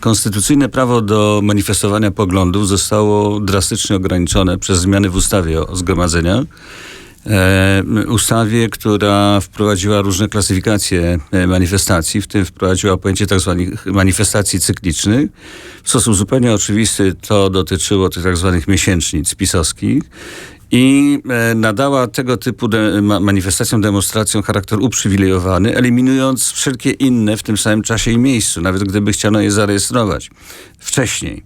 Konstytucyjne prawo do manifestowania poglądów zostało drastycznie ograniczone przez zmiany w ustawie o zgromadzeniach. E, ustawie, która wprowadziła różne klasyfikacje e, manifestacji, w tym wprowadziła pojęcie tak zwanych manifestacji cyklicznych. W sposób zupełnie oczywisty to dotyczyło tych tak zwanych miesięcznic pisowskich i e, nadała tego typu de, ma, manifestacjom, demonstracjom charakter uprzywilejowany, eliminując wszelkie inne w tym samym czasie i miejscu, nawet gdyby chciano je zarejestrować wcześniej.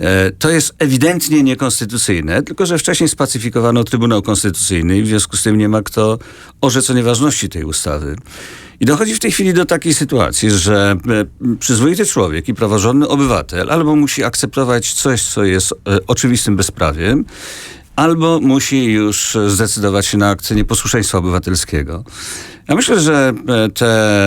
E, To jest ewidentnie niekonstytucyjne, tylko że wcześniej spacyfikowano Trybunał Konstytucyjny i w związku z tym nie ma kto orzec o nieważności tej ustawy. I dochodzi w tej chwili do takiej sytuacji, że e, przyzwoity człowiek i praworządny obywatel albo musi akceptować coś, co jest oczywistym bezprawiem, albo musi już zdecydować się na akcję nieposłuszeństwa obywatelskiego. Ja myślę, że e, te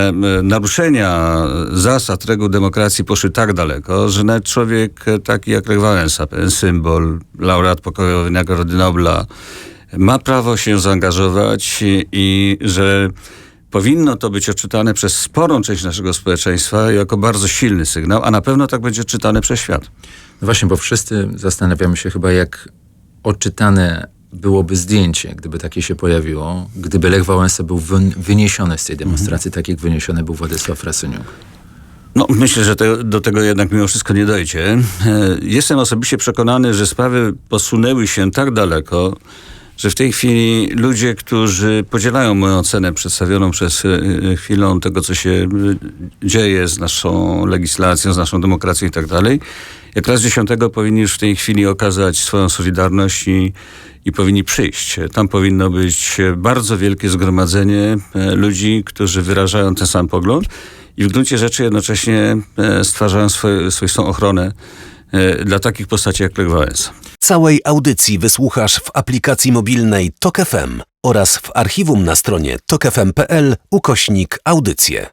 e, naruszenia zasad, reguł demokracji poszły tak daleko, że nawet człowiek e, taki jak Lech Wałęsa, pewien symbol, laureat pokojowy Nagrody Nobla, ma prawo się zaangażować i, i że powinno to być odczytane przez sporą część naszego społeczeństwa jako bardzo silny sygnał, a na pewno tak będzie czytane przez świat. No właśnie, bo wszyscy zastanawiamy się chyba, jak odczytane byłoby zdjęcie, gdyby takie się pojawiło, gdyby Lech Wałęsa był wy- wyniesiony z tej demonstracji, tak jak wyniesiony był Władysław Frasyniuk. No, myślę, że te, do tego jednak mimo wszystko nie dojdzie. E, Jestem osobiście przekonany, że sprawy posunęły się tak daleko, że w tej chwili ludzie, którzy podzielają moją ocenę przedstawioną przez e, e, chwilę tego, co się e, dzieje z naszą legislacją, z naszą demokracją i tak dalej, jak raz dziesiątego powinni już w tej chwili okazać swoją solidarność i, i powinni przyjść. Tam powinno być bardzo wielkie zgromadzenie ludzi, którzy wyrażają ten sam pogląd i w gruncie rzeczy jednocześnie stwarzają swoistą ochronę dla takich postaci jak Lech Wałęsa. Całej audycji wysłuchasz w aplikacji mobilnej Tok FM oraz w archiwum na stronie tokefm.pl ukośnik audycje.